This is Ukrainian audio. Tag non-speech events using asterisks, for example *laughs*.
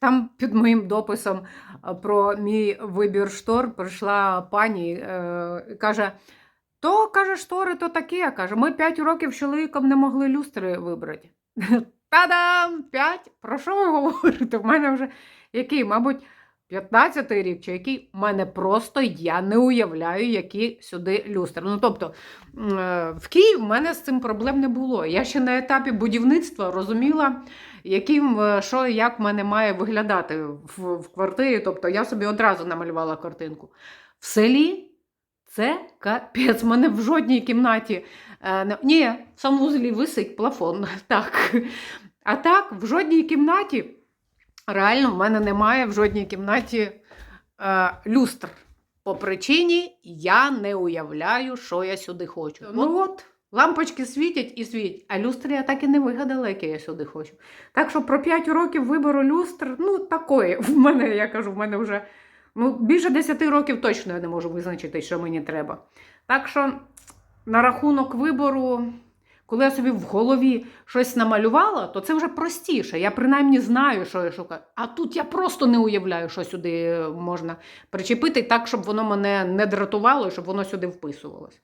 Там під моїм дописом е, про мій вибір штор прийшла пані е, і каже: то каже, штори то таке. Каже, ми 5 років з чоловіком не могли люстри вибрати. *laughs* Та-дам! 5? Про що ви говорите? В мене вже який, мабуть, 15-й рік чи який? У мене просто я не уявляю, які сюди люстри. Ну, тобто, е, в Києві в мене з цим проблем не було. Я ще на етапі будівництва розуміла, яким, е, що як в мене має виглядати в, в квартирі. Тобто я собі одразу намалювала картинку. В селі це капець. В мене в жодній кімнаті. Е, ні, в санвузлі висить плафон. *laughs* Так. А так, в жодній кімнаті, реально, в мене немає в жодній кімнаті е, люстр. По причині я не уявляю, що я сюди хочу. Ну от, лампочки світять і світять, а люстри я так і не вигадала, яке я сюди хочу. Так що про 5 років вибору люстр, ну такої. В мене, я кажу, в мене вже ну, більше 10 років точно я не можу визначити, що мені треба. Так що на рахунок вибору, коли я собі в голові щось намалювала, то це вже простіше. Я принаймні знаю, що я шукаю. А тут я просто не уявляю, що сюди можна причепити так, щоб воно мене не дратувало і щоб воно сюди вписувалось.